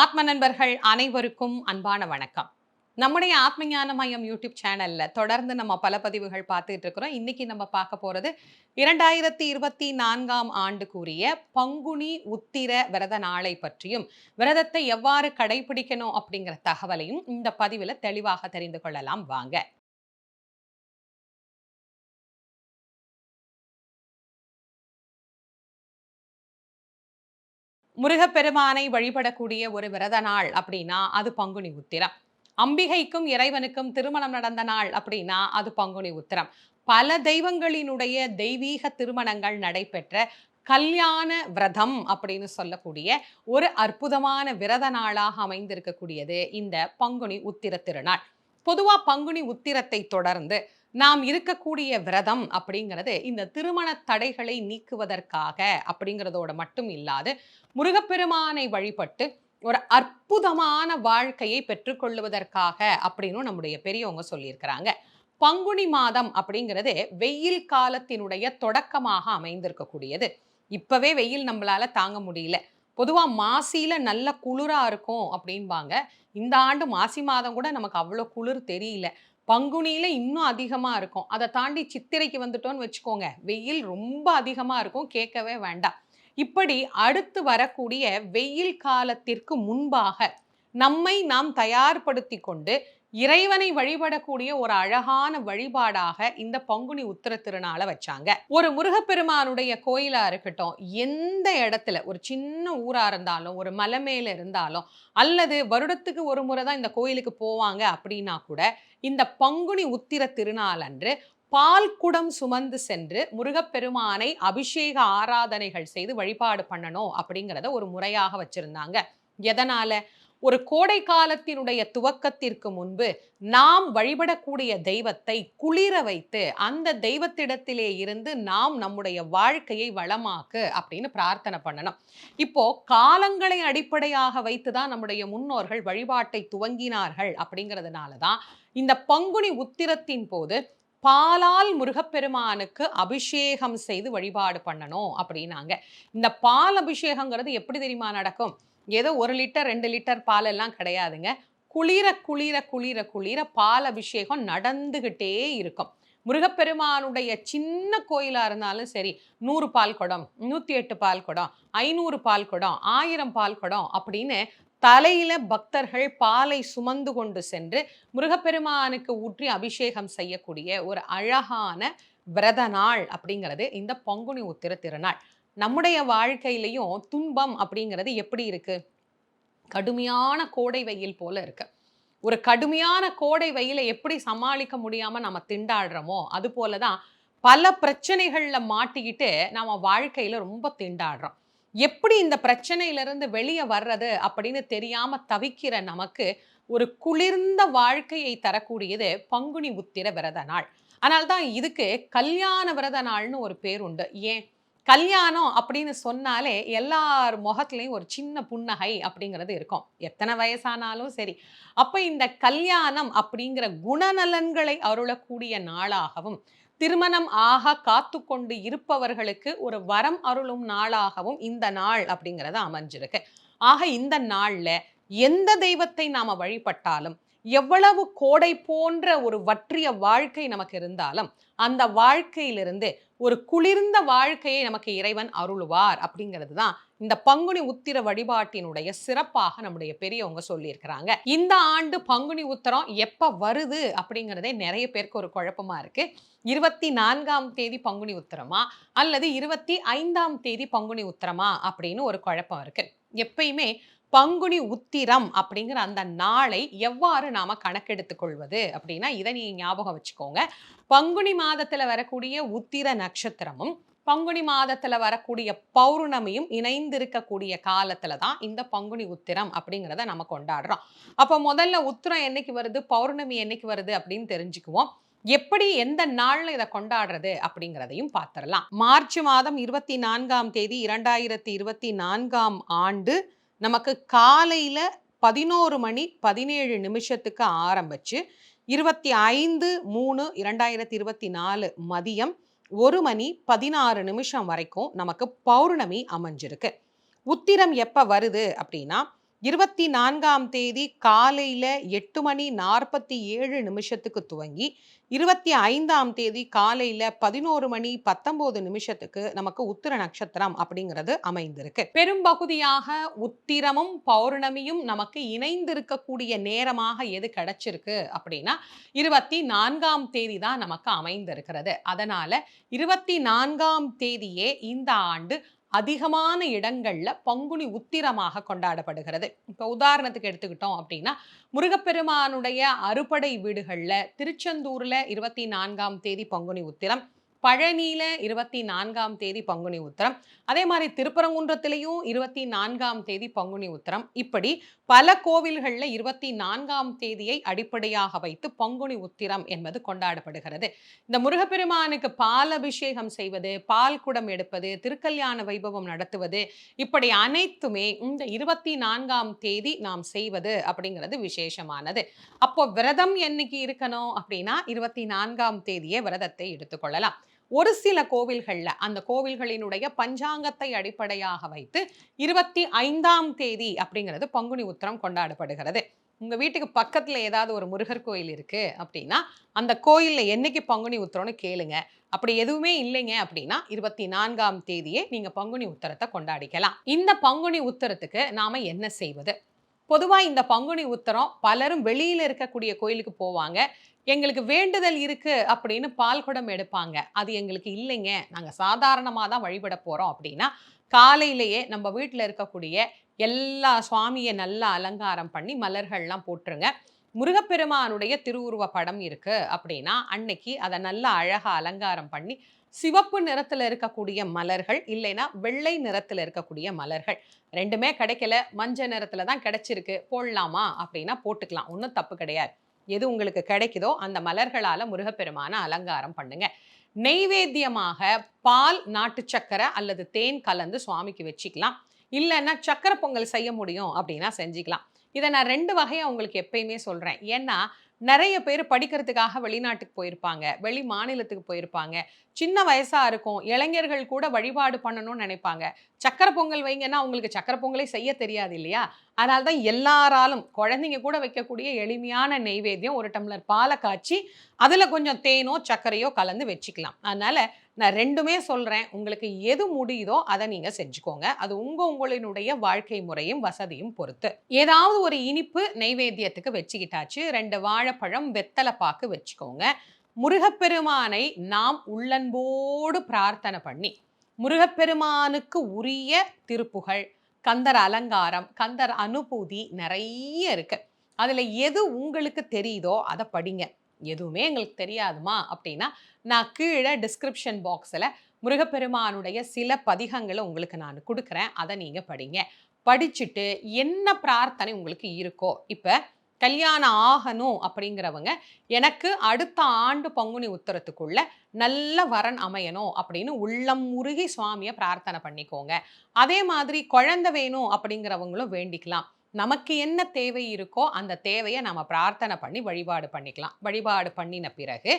ஆத்ம நண்பர்கள் அனைவருக்கும் அன்பான வணக்கம். நம்முடைய ஆத்மஞான மையம் யூடியூப் சேனல்ல தொடர்ந்து நம்ம பல பதிவுகள் பார்த்துட்டு இருக்கிறோம். இன்னைக்கு நம்ம பார்க்க போறது இரண்டாயிரத்தி இருபத்தி நான்காம் ஆண்டு கூறிய பங்குனி உத்திர விரத நாளை பற்றியும் விரதத்தை எவ்வாறு கடைபிடிக்கணும் அப்படிங்கிற தகவலையும் இந்த பதிவில் தெளிவாக தெரிந்து கொள்ளலாம். வாங்க. முருகப்பெருமானை வழிபடக்கூடிய ஒரு விரத நாள் அப்படின்னா அது பங்குனி உத்திரம். அம்பிகைக்கும் இறைவனுக்கும் திருமணம் நடந்த நாள் அப்படின்னா அது பங்குனி உத்திரம். பல தெய்வங்களினுடைய தெய்வீக திருமணங்கள் நடைபெற்ற கல்யாண விரதம் அப்படின்னு சொல்லக்கூடிய ஒரு அற்புதமான விரத நாளாக அமைந்திருக்கக்கூடியது இந்த பங்குனி உத்திர திருநாள். பொதுவா பங்குனி உத்திரத்தை தொடர்ந்து நாம் இருக்கக்கூடிய விரதம் அப்படிங்கிறது இந்த திருமண தடைகளை நீக்குவதற்காக அப்படிங்கிறதோட மட்டும் இல்லாது முருகப்பெருமானை வழிபட்டு ஒரு அற்புதமான வாழ்க்கையை பெற்றுக்கொள்ளுவதற்காக அப்படின்னு நம்முடைய பெரியவங்க சொல்லியிருக்கிறாங்க. பங்குனி மாதம் அப்படிங்கிறது வெயில் காலத்தினுடைய தொடக்கமாக அமைந்திருக்கக்கூடியது. இப்பவே வெயில் நம்மளால தாங்க முடியல. பொதுவா மாசியில நல்ல குளிராக இருக்கும் அப்படின்பாங்க இந்த ஆண்டு மாசி மாதம் கூட நமக்கு அவ்வளோ குளிர் தெரியல. பங்குனியில இன்னும் அதிகமா இருக்கும். அதை தாண்டி சித்திரைக்கு வந்துட்டோம்னு வச்சுக்கோங்க வெயில் ரொம்ப அதிகமாக இருக்கும். கேட்கவே வேண்டாம். இப்படி அடுத்து வரக்கூடிய வெயில் காலத்திற்கு முன்பாக நம்மை நாம் தயார்படுத்தி கொண்டு இறைவனை வழிபடக்கூடிய ஒரு அழகான வழிபாடாக இந்த பங்குனி உத்திர திருநாளை வச்சாங்க. ஒரு முருகப்பெருமானுடைய கோயிலா இருக்கட்டும் எந்த இடத்துல ஒரு சின்ன ஊரா இருந்தாலும் ஒரு மலை மேல இருந்தாலும் அல்லது வருடத்துக்கு ஒரு முறை தான் இந்த கோயிலுக்கு போவாங்க அப்படின்னா கூட இந்த பங்குனி உத்திர திருநாள் அன்று பால் குடம் சுமந்து சென்று முருகப்பெருமானை அபிஷேக ஆராதனைகள் செய்து வழிபாடு பண்ணணும் அப்படிங்கிறத ஒரு முறையாக வச்சிருந்தாங்க. எதனால? ஒரு கோடை காலத்தினுடைய துவக்கத்திற்கு முன்பு நாம் வழிபடக்கூடிய தெய்வத்தை குளிர வைத்து அந்த தெய்வத்திடத்திலே இருந்து நாம் நம்முடைய வாழ்க்கையை வளமாக்கு அப்படின்னு பிரார்த்தனை பண்ணணும். இப்போ காலங்களை அடிப்படையாக வைத்து தான் நம்முடைய முன்னோர்கள் வழிபாட்டை துவங்கினார்கள் அப்படிங்கிறதுனால தான் இந்த பங்குனி உத்திரத்தின் போது பாலால் முருகப்பெருமானுக்கு அபிஷேகம் செய்து வழிபாடு பண்ணணும் அப்படின்னாங்க. இந்த பால் அபிஷேகங்கிறது எப்படி தெரியுமா நடக்கும்? ஏதோ ஒரு லிட்டர் ரெண்டு லிட்டர் பால் எல்லாம் கிடையாதுங்க. குளிர குளிர குளிர குளிர பால் அபிஷேகம் நடந்துகிட்டே இருக்கும். முருகப்பெருமானுடைய சின்ன கோயிலாக இருந்தாலும் சரி நூறு பால் குடம் நூற்றி எட்டு பால் குடம் ஐநூறு பால் குடம் ஆயிரம் பால் குடம் அப்படின்னு தலையில பக்தர்கள் பாலை சுமந்து கொண்டு சென்று முருகப்பெருமானுக்கு ஊற்றி அபிஷேகம் செய்யக்கூடிய ஒரு அழகான விரத நாள் அப்படிங்கிறது இந்த பங்குனி உத்திர திருநாள். நம்முடைய வாழ்க்கையிலையும் துன்பம் அப்படிங்கிறது எப்படி இருக்கு? கடுமையான கோடை வெயில் போல இருக்கு. ஒரு கடுமையான கோடை வெயிலை எப்படி சமாளிக்க முடியாம நம்ம திண்டாடுறோமோ அது போலதான் பல பிரச்சனைகள்ல மாட்டிக்கிட்டு நம்ம வாழ்க்கையில ரொம்ப திண்டாடுறோம். எப்படி இந்த பிரச்சனையிலிருந்து வெளியே வர்றது அப்படின்னு தெரியாம தவிக்கிற நமக்கு ஒரு குளிர்ந்த வாழ்க்கையை தரக்கூடியது பங்குனி உத்திர விரத நாள். அதனால்தான் இதுக்கு கல்யாண விரத நாள்னு ஒரு பேர் உண்டு. ஏன்? கல்யாணம் அப்படின்னு சொன்னாலே எல்லார் முகத்துலையும் ஒரு சின்ன புன்னகை அப்படிங்கிறது இருக்கும். எத்தனை வயசானாலும் சரி. அப்போ இந்த கல்யாணம் அப்படிங்கிற குணநலன்களை அருளக்கூடிய நாளாகவும் திருமணம் ஆக காத்து கொண்டு இருப்பவர்களுக்கு ஒரு வரம் அருளும் நாளாகவும் இந்த நாள் அப்படிங்கிறது அமைஞ்சிருக்கு. ஆக இந்த நாளில் எந்த தெய்வத்தை நாம் வழிபட்டாலும் எவ்வளவு கோடை போன்ற ஒரு வற்றிய வாழ்க்கை நமக்கு இருந்தாலும் அந்த வாழ்க்கையிலிருந்து ஒரு குளிர்ந்த வாழ்க்கையை நமக்கு இறைவன் அருளுவார் அப்படிங்கிறது தான் இந்த பங்குனி உத்திர வழிபாட்டினுடைய சிறப்பாக நம்முடைய பெரியவங்க சொல்லியிருக்கிறாங்க. இந்த ஆண்டு பங்குனி உத்தரம் எப்போ வருது அப்படிங்கிறதே நிறைய பேருக்கு ஒரு குழப்பமா இருக்கு. இருபத்தி நான்காம் தேதி பங்குனி உத்தரமா அல்லது இருபத்தி ஐந்தாம் தேதி பங்குனி உத்தரமா அப்படின்னு ஒரு குழப்பம் இருக்கு. எப்பயுமே பங்குனி உத்திரம் அப்படிங்கிற அந்த நாளை எவ்வாறு நாம் கணக்கெடுத்து கொள்வது அப்படின்னா இதை நீ ஞாபகம் வச்சுக்கோங்க. பங்குனி மாதத்தில் வரக்கூடிய உத்திர நட்சத்திரமும் பங்குனி மாதத்தில் வரக்கூடிய பௌர்ணமியும் இணைந்திருக்கக்கூடிய காலத்தில் தான் இந்த பங்குனி உத்திரம் அப்படிங்கிறத நம்ம கொண்டாடுறோம். அப்போ முதல்ல உத்திரம் என்னைக்கு வருது பௌர்ணமி என்னைக்கு வருது அப்படின்னு தெரிஞ்சுக்குவோம். எப்படி எந்த நாளில் இதை கொண்டாடுறது அப்படிங்கிறதையும் பார்த்துடலாம் மார்ச் மாதம் இருபத்தி நான்காம் தேதி இரண்டாயிரத்தி இருபத்தி நான்காம் ஆண்டு நமக்கு காலையில் பதினோரு மணி பதினேழு நிமிஷத்துக்கு ஆரம்பிச்சு இருபத்தி ஐந்து மூணு இரண்டாயிரத்தி இருபத்தி நாலு மதியம் ஒரு மணி பதினாறு நிமிஷம் வரைக்கும் நமக்கு பௌர்ணமி அமைஞ்சிருக்கு. உத்திரம் எப்போ வருது அப்படின்னா இருபத்தி நான்காம் தேதி காலையில் எட்டு மணி நாற்பத்தி ஏழு நிமிஷத்துக்கு துவங்கி இருபத்தி ஐந்தாம் தேதி காலையில் பதினோரு மணி பத்தொம்போது நிமிஷத்துக்கு நமக்கு உத்திர நட்சத்திரம் அப்படிங்கிறது அமைந்திருக்கு. பெரும்பகுதியாக உத்திரமும் பௌர்ணமியும் நமக்கு இணைந்திருக்கக்கூடிய நேரமாக எது கிடைச்சிருக்கு அப்படின்னா இருபத்தி நான்காம் தேதி தான் நமக்கு அமைந்திருக்கிறது. அதனால் இருபத்தி நான்காம் தேதியே இந்த ஆண்டு அதிகமான இடங்களில் பங்குனி உத்திரமாக கொண்டாடப்படுகிறது. இப்போ உதாரணத்துக்கு எடுத்துக்கிட்டோம் அப்படின்னா முருகப்பெருமானுடைய அறுபடை வீடுகளில் திருச்செந்தூரில் இருபத்தி நான்காம் தேதி பங்குனி உத்திரம் பழனியில் இருபத்தி நான்காம் தேதி பங்குனி உத்திரம். அதே மாதிரி திருப்பரங்குன்றத்திலையும் இருபத்தி நான்காம் தேதி பங்குனி உத்திரம். இப்படி பல கோவில்களில் இருபத்தி நான்காம் தேதியை அடிப்படையாக வைத்து பங்குனி உத்திரம் என்பது கொண்டாடப்படுகிறது. இந்த முருகப்பெருமானுக்கு பால் அபிஷேகம் செய்வது பால் குடம் எடுப்பது திருக்கல்யாண வைபவம் நடத்துவது இப்படி அனைத்துமே இந்த இருபத்தி நான்காம் தேதி நாம் செய்வது அப்படிங்கிறது விசேஷமானது. அப்போ விரதம் என்னைக்கு இருக்கணும் அப்படின்னா இருபத்தி நான்காம் தேதியே விரதத்தை எடுத்துக்கொள்ளலாம் ஒரு சில கோவில்களில் அந்த கோவில்களினுடைய பஞ்சாங்கத்தை அடிப்படையாக வைத்து இருபத்தி ஐந்தாம் தேதி அப்படிங்கிறது பங்குனி உத்தரம் கொண்டாடப்படுகிறது. உங்கள் வீட்டுக்கு பக்கத்தில் ஏதாவது ஒரு முருகர் கோயில் இருக்குது அப்படின்னா அந்த கோயிலில் என்னைக்கு பங்குனி உத்தரம்னு கேளுங்க. அப்படி எதுவுமே இல்லைங்க அப்படின்னா இருபத்தி நான்காம் தேதியே நீங்கள் பங்குனி உத்தரத்தை கொண்டாடிக்கலாம். இந்த பங்குனி உத்தரத்துக்கு நாம் என்ன செய்வது? பொதுவாக இந்த பங்குனி உத்தரம் பலரும் வெளியில் இருக்கக்கூடிய கோயிலுக்கு போவாங்க. எங்களுக்கு வேண்டுதல் இருக்குது அப்படின்னு பால் குடம் எடுப்பாங்க. அது எங்களுக்கு இல்லைங்க. நாங்கள் சாதாரணமாக தான் வழிபட போகிறோம் அப்படின்னா காலையிலேயே நம்ம வீட்டில் இருக்கக்கூடிய எல்லா சுவாமியை நல்லா அலங்காரம் பண்ணி மலர்கள்லாம் போட்டுருங்க. முருகப்பெருமானுடைய திருவுருவ படம் இருக்குது அப்படின்னா அன்னைக்கு அதை நல்லா அழகாக அலங்காரம் பண்ணி சிவப்பு நிறத்தில் இருக்கக்கூடிய மலர்கள் இல்லைன்னா வெள்ளை நிறத்தில் இருக்கக்கூடிய மலர்கள் ரெண்டுமே கிடைக்கல. மஞ்சள் நிறத்தில் தான் கிடைச்சிருக்கு. போடலாமா அப்படின்னா போட்டுக்கலாம். ஒன்றும் தப்பு கிடையாது. எது உங்களுக்கு கிடைக்குதோ அந்த மலர்களால் முருகப்பெருமான அலங்காரம் பண்ணுங்க. நெய்வேத்தியமாக பால் நாட்டு சக்கரை அல்லது தேன் கலந்து சுவாமிக்கு வச்சுக்கலாம். இல்லைன்னா சக்கரை பொங்கல் செய்ய முடியும் அப்படின்னா செஞ்சுக்கலாம். இதை நான் ரெண்டு வகையாக உங்களுக்கு எப்பயுமே சொல்கிறேன் ஏன்னா நிறைய பேர் படிக்கிறதுக்காக வெளிநாட்டுக்கு போயிருப்பாங்க. வெளி மாநிலத்துக்கு போயிருப்பாங்க. சின்ன வயசாக இருக்கும். இளைஞர்கள் கூட வழிபாடு பண்ணணும்னு நினைப்பாங்க. சக்கரை பொங்கல் வைங்கன்னா அவங்களுக்கு சக்கரை பொங்கலே செய்ய தெரியாது இல்லையா? அதனால தான் எல்லாராலும் குழந்தைங்க கூட வைக்கக்கூடிய எளிமையான நெய்வேத்தியம் ஒரு டம்ளர் பாலை காய்ச்சி அதில் கொஞ்சம் தேனோ சர்க்கரையோ கலந்து வச்சுக்கலாம். அதனால் நான் ரெண்டுமே சொல்கிறேன் உங்களுக்கு எது முடியுதோ அதை நீங்கள் செஞ்சுக்கோங்க. அது உங்கள் உங்களினுடைய வாழ்க்கை முறையும் வசதியும் பொறுத்து. ஏதாவது ஒரு இனிப்பு நெய்வேத்தியத்துக்கு வச்சுக்கிட்டாச்சு. ரெண்டு வாழைப்பழம் வெத்தலை பாக்கு வச்சுக்கோங்க. முருகப்பெருமானை நாம் உள்ளன்போடு பிரார்த்தனை பண்ணி முருகப்பெருமானுக்கு உரிய திருப்புகள் கந்தர் அலங்காரம் கந்தர் அனுபூதி நிறைய இருக்குது அதில் எது உங்களுக்கு தெரியுதோ அதை படிங்க. எதுவுமே எங்களுக்கு தெரியாதுமா அப்படின்னா நான் கீழே டிஸ்கிரிப்ஷன் பாக்ஸில் முருகப்பெருமானுடைய சில பதிகங்களை உங்களுக்கு நான் கொடுக்குறேன். அதை நீங்கள் படிங்க. படிச்சுட்டு என்ன பிரார்த்தனை உங்களுக்கு இருக்கோ இப்போ கல்யாணம் ஆகணும் அப்படிங்கிறவங்க எனக்கு அடுத்த ஆண்டு பங்குனி உத்தரத்துக்குள்ள நல்ல வரன் அமையணும் அப்படின்னு உள்ளம் முருகி சுவாமியை பிரார்த்தனை பண்ணிக்கோங்க. அதே மாதிரி குழந்தை வேணும் அப்படிங்கிறவங்களும் வேண்டிக்கலாம். நமக்கு என்ன தேவை இருக்கோ அந்த தேவையை நம்ம பிரார்த்தனை பண்ணி வழிபாடு பண்ணிக்கலாம். வழிபாடு பண்ணின பிறகு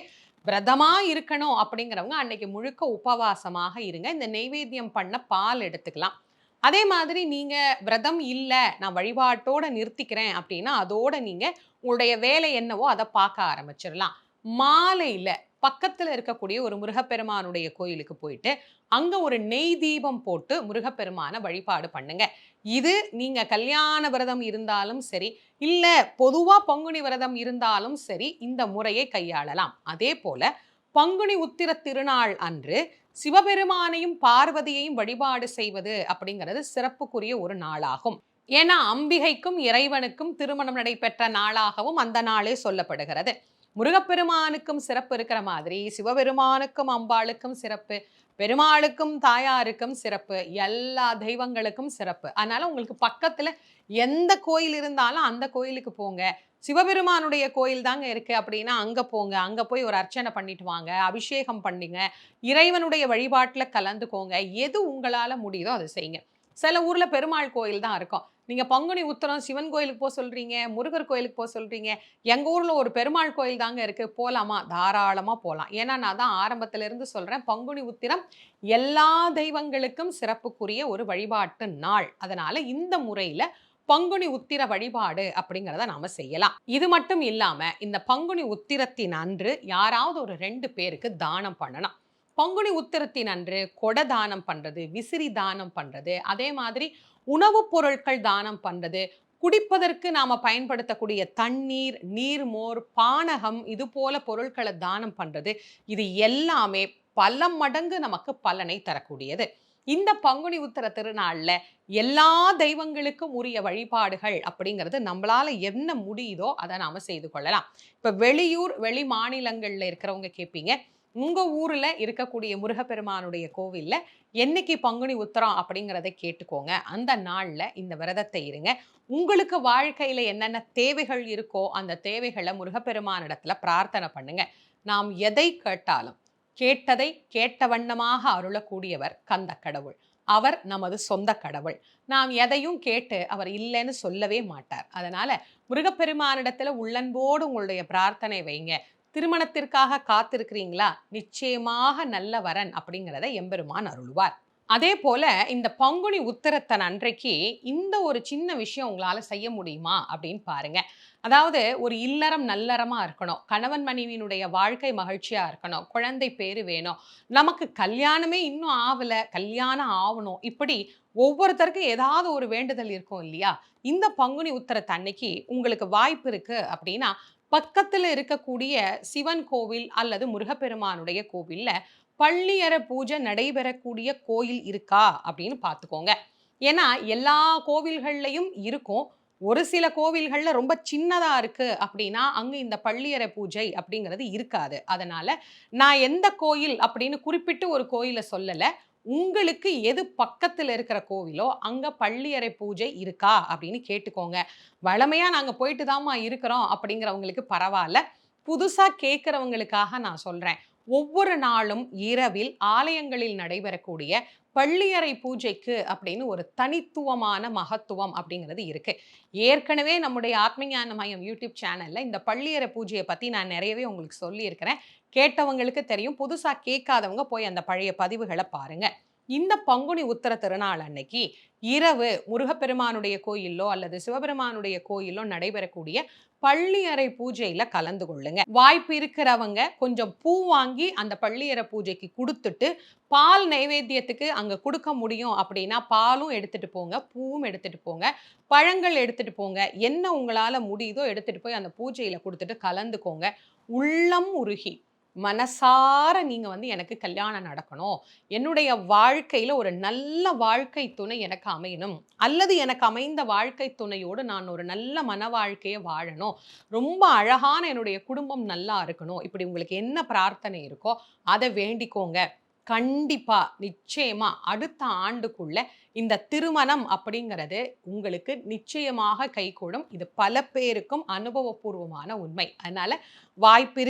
விரதமா இருக்கணும் அப்படிங்கிறவங்க அன்னைக்கு முழுக்க உபவாசமாக இருங்க. இந்த நெய்வேத்தியம் பண்ண பால் எடுத்துக்கலாம். அதே மாதிரி நீங்கள் விரதம் இல்லை நான் வழிபாட்டோடு நிறுத்திக்கிறேன் அப்படின்னா அதோடு நீங்கள் உங்களுடைய வேலை என்னவோ அதை பார்க்க ஆரம்பிச்சிடலாம். மாலையில் பக்கத்தில் இருக்கக்கூடிய ஒரு முருகப்பெருமானுடைய கோயிலுக்கு போயிட்டு அங்கே ஒரு நெய் தீபம் போட்டு முருகப்பெருமானை வழிபாடு பண்ணுங்கள் இது நீங்கள் கல்யாண விரதம் இருந்தாலும் சரி இல்லை பொதுவாக பங்குனி விரதம் இருந்தாலும் சரி இந்த முறையை கையாளலாம். அதே போல பங்குனி உத்திர திருநாள் அன்று சிவபெருமானையும் பார்வதியையும் வழிபாடு செய்வது அப்படிங்கிறது சிறப்புக்குரிய ஒரு நாளாகும். ஏன்னா அம்பிகைக்கும் இறைவனுக்கும் திருமணம் நடைபெற்ற நாளாகவும் அந்த நாளே சொல்லப்படுகிறது. முருகப்பெருமானுக்கும் சிறப்பு இருக்கிற மாதிரி சிவபெருமானுக்கும் அம்பாளுக்கும் சிறப்பு பெருமாளுக்கும் தாயாருக்கும் சிறப்பு எல்லா தெய்வங்களுக்கும் சிறப்பு. அதனால உங்களுக்கு பக்கத்துல எந்த கோயில் இருந்தாலும் அந்த கோயிலுக்கு போங்க. சிவபெருமானுடைய கோயில் தாங்க இருக்கு அப்படின்னா அங்க போங்க. அங்க போய் ஒரு அர்ச்சனை பண்ணிட்டு வாங்க. அபிஷேகம் பண்ணிங்க. இறைவனுடைய வழிபாட்டில் கலந்துக்கோங்க. எது உங்களால முடியுதோ அதை செய்யுங்க. சில ஊர்ல பெருமாள் கோயில் தான் இருக்கும். நீங்கள் பங்குனி உத்தரம் சிவன் கோயிலுக்கு போக சொல்கிறீங்க முருகர் கோயிலுக்கு போக சொல்கிறீங்க எங்கள் ஊரில் ஒரு பெருமாள் கோயில் தாங்க இருக்குது போகலாமா தாராளமாக போகலாம் ஏன்னா நான் தான் ஆரம்பத்திலேருந்து இருந்து பங்குனி உத்திரம் எல்லா தெய்வங்களுக்கும் சிறப்புக்குரிய ஒரு வழிபாட்டு நாள். அதனால் இந்த முறையில் பங்குனி உத்திர வழிபாடு அப்படிங்கிறத நாம செய்யலாம். இது மட்டும் இல்லாம இந்த பங்குனி உத்திரத்தின் அன்று யாராவது ஒரு ரெண்டு பேருக்கு தானம் பண்ணணும் பங்குனி உத்திரத்தின் அன்று கொடை தானம் பண்ணுறது விசிறி தானம் பண்ணுறது அதே மாதிரி உணவுப் பொருட்கள் தானம் பண்ணுறது குடிப்பதற்கு நாம் பயன்படுத்தக்கூடிய தண்ணீர் நீர்மோர் பானகம் இது போல பொருட்களை தானம் பண்ணுறது இது எல்லாமே பல மடங்கு நமக்கு பலனை தரக்கூடியது. இந்த பங்குனி உத்தர திருநாளில் எல்லா தெய்வங்களுக்கும் உரிய வழிபாடுகள் அப்படிங்கிறது நம்மளால் என்ன முடியுதோ அதை நாம் செய்து கொள்ளலாம். இப்போ வெளியூர் வெளி மாநிலங்களில் இருக்கிறவங்க கேட்பீங்க உங்கள் ஊரில் இருக்கக்கூடிய முருகப்பெருமானுடைய கோவிலில் என்னைக்கு பங்குனி உத்தரம் அப்படிங்கிறத கேட்டுக்கோங்க. அந்த நாளில் இந்த விரதத்தை இருங்க. உங்களுக்கு வாழ்க்கையில் என்னென்ன தேவைகள் இருக்கோ அந்த தேவைகளை முருகப்பெருமானிடத்துல பிரார்த்தனை பண்ணுங்க. நாம் எதை கேட்டாலும் கேட்டதை கேட்ட வண்ணமாக அருளக்கூடியவர் கந்த கடவுள் அவர் நமது சொந்த கடவுள். நாம் எதையும் கேட்டு அவர் இல்லைன்னு சொல்லவே மாட்டார். அதனால முருகப்பெருமானிடத்துல உள்ளன்போடு உங்களுடைய பிரார்த்தனை வைங்க. திருமணத்திற்காக காத்திருக்கிறீங்களா? நிச்சயமாக நல்ல வரன் அப்படிங்கிறத எம்பெருமான் அருள்வார். அதே போல இந்த பங்குனி உத்தரத்தன் அன்றைக்கு இந்த ஒரு சின்ன விஷயம் உங்களால செய்ய முடியுமா அப்படின்னு பாருங்க. அதாவது ஒரு இல்லறம் நல்லறமா இருக்கணும். கணவன் மனைவியினுடைய வாழ்க்கை மகிழ்ச்சியா இருக்கணும். குழந்தை பேரு வேணும். நமக்கு கல்யாணமே இன்னும் ஆகல கல்யாணம் ஆகணும் இப்படி ஒவ்வொருத்தருக்கும் ஏதாவது ஒரு வேண்டுதல் இருக்கும் இல்லையா? இந்த பங்குனி உத்தரத்தன்னைக்கு உங்களுக்கு வாய்ப்பு இருக்கு அப்படின்னா பக்கத்தில் இருக்கக்கூடிய சிவன் கோவில் அல்லது முருகப்பெருமானுடைய கோவிலில் பள்ளியற பூஜை நடைபெறக்கூடிய கோயில் இருக்கா அப்படின்னு பார்த்துக்கோங்க ஏன்னா எல்லா கோவில்கள்லையும் இருக்கும். ஒரு சில கோவில்களில் ரொம்ப சின்னதாக இருக்குது அப்படின்னா அங்கே இந்த பள்ளியறை பூஜை அப்படிங்கிறது இருக்காது. அதனால் நான் எந்த கோயில் அப்படின்னு குறிப்பிட்டு ஒரு கோயிலை சொல்லலை. உங்களுக்கு எது பக்கத்தில் இருக்கிற கோவிலோ அங்க பள்ளியறை பூஜை இருக்கா? அப்படின்னு கேட்டுக்கோங்க. வளமையாக நாங்க போயிட்டு தாம்மா இருக்கிறோம் அப்படிங்கிறவங்களுக்கு பரவாயில்ல. புதுசாக கேட்குறவங்களுக்காக நான் சொல்றேன். ஒவ்வொரு நாளும் இரவில் ஆலயங்களில் நடைபெறக்கூடிய பள்ளியறை பூஜைக்கு அப்படின்னு ஒரு தனித்துவமான மகத்துவம் அப்படிங்கிறது இருக்கு. ஏற்கனவே நம்முடைய ஆத்மஞான மையம் யூடியூப் சேனல்ல இந்த பள்ளியறை பூஜையை பத்தி நான் நிறையவே உங்களுக்கு சொல்லியிருக்கிறேன். கேட்டவங்களுக்கு தெரியும். புதுசா கேட்காதவங்க போய் அந்த பழைய பதிவுகளை பாருங்க. இந்த பங்குனி உத்தர திருநாள் அன்னைக்கு இரவு முருகப்பெருமானுடைய கோயிலோ அல்லது சிவபெருமானுடைய கோயிலோ நடைபெறக்கூடிய பள்ளியறை பூஜையில கலந்து கொள்ளுங்க. வாய்ப்பு இருக்கிறவங்க கொஞ்சம் பூ வாங்கி அந்த பள்ளியறை பூஜைக்கு கொடுத்துட்டு பால் நைவேத்தியத்துக்கு அங்க கொடுக்க முடியும் அப்படின்னா பாலும் எடுத்துட்டு போங்க பூவும் எடுத்துட்டு போங்க பழங்கள் எடுத்துட்டு போங்க. என்ன உங்களால முடியுதோ எடுத்துட்டு போய் அந்த பூஜையில கொடுத்துட்டு கலந்துக்கோங்க. உள்ளம் உருகி. மனசார நீங்க வந்து எனக்கு கல்யாணம் நடக்கணும். என்னுடைய வாழ்க்கையில ஒரு நல்ல வாழ்க்கை துணை எனக்கு அமையணும். அல்லது எனக்கு அமைந்த வாழ்க்கை துணையோடு நான் ஒரு நல்ல மன வாழ்க்கையை வாழணும். ரொம்ப அழகான என்னுடைய குடும்பம் நல்லா இருக்கணும். இப்படி உங்களுக்கு என்ன பிரார்த்தனை இருக்கோ அதை வேண்டிக்கோங்க. கண்டிப்பா நிச்சயமா அடுத்த ஆண்டுக்குள்ள இந்த திருமணம் அப்படிங்கிறது உங்களுக்கு நிச்சயமாக கைகூடும். இது பல பேருக்கும் அனுபவபூர்வமான உண்மை. அதனால வாய்ப்பு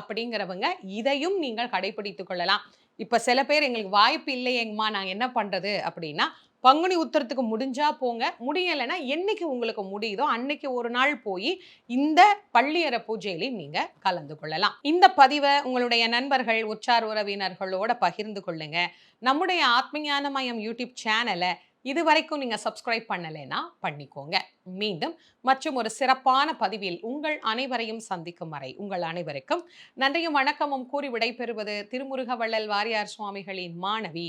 அப்படிங்கிறவங்க இதையும் நீங்கள் கடைபிடித்து கொள்ளலாம். இப்போ சில பேர் எங்களுக்கு வாய்ப்பு இல்லையேங்கம்மா நாங்கள் என்ன பண்ணுறது அப்படின்னா பங்குனி உத்தரத்துக்கு முடிஞ்சா போங்க. முடியலைன்னா என்னைக்கு உங்களுக்கு முடியுதோ அன்னைக்கு ஒரு நாள் போய் இந்த பள்ளியற பூஜையிலையும் நீங்க கலந்து கொள்ளலாம். இந்த பதிவை உங்களுடைய நண்பர்கள் உற்றார் உறவினர்களோட பகிர்ந்து கொள்ளுங்க. நம்முடைய ஆத்மஞான மயம் யூடியூப் சேனலை இது வரைக்கும் நீங்க சப்ஸ்கிரைப் பண்ணலைன்னா பண்ணிக்கோங்க. மீண்டும் மற்றும் ஒரு சிறப்பான பதிவில் உங்கள் அனைவரையும் சந்திக்கும் வரை உங்கள் அனைவருக்கும் நன்றியும் வணக்கமும் கூறி விடைபெறுவது திருமுருகவள்ளல் வாரியார் சுவாமிகளின் மாணவி